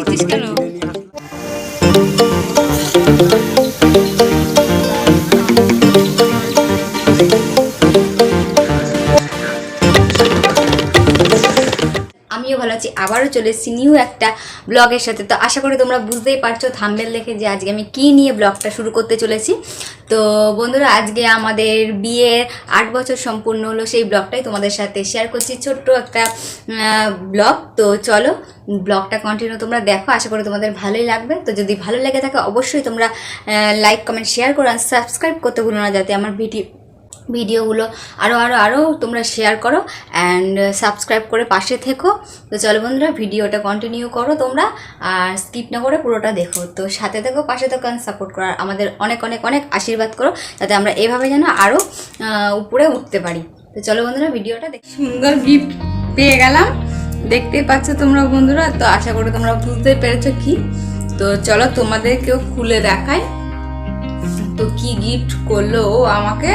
Titis ka. আমিও ভালো আছি, আবারও চলে এসেছি নিউ একটা ব্লগের সাথে। তো আশা করি তোমরা বুঝতেই পারছ থাম্বেল দেখে যে আজকে আমি কি নিয়ে ব্লগটা শুরু করতে চলেছি। তো বন্ধুরা, আজকে আমাদের বিয়ের আট বছর সম্পূর্ণ হলো, সেই ব্লগটাই তোমাদের সাথে শেয়ার করছি। ছোট্ট একটা ব্লগ তো চলো ব্লগটা কন্টিনিউ তোমরা দেখো, আশা করি তোমাদের ভালোই লাগবে। তো যদি ভালো লেগে থাকে, অবশ্যই তোমরা লাইক কমেন্ট শেয়ার করো, আর সাবস্ক্রাইব করতে ভুলো না, যাতে আমার ভিডিও ভিডিওগুলো আরও আরও আরও তোমরা শেয়ার করো অ্যান্ড সাবস্ক্রাইব করে পাশে থেকো। তো চলো বন্ধুরা, ভিডিওটা কন্টিনিউ করো তোমরা আর স্কিপ না করে পুরোটা দেখো। তো সাথে থেকো, পাশে থেকো সাপোর্ট করো আর আমাদের অনেক অনেক অনেক আশীর্বাদ করো যাতে আমরা এভাবে যেন আরও উপরে উঠতে পারি। তো চলো বন্ধুরা, ভিডিওটা দেখ সুন্দর গিফট পেয়ে গেলাম। দেখতেই পাচ্ছ তোমরা বন্ধুরা, তো আশা করি তোমরা বুঝতে পেরেছ কি। তো চলো তোমাদেরকেও খুলে দেখাই। তো কি গিফট করল আমাকে?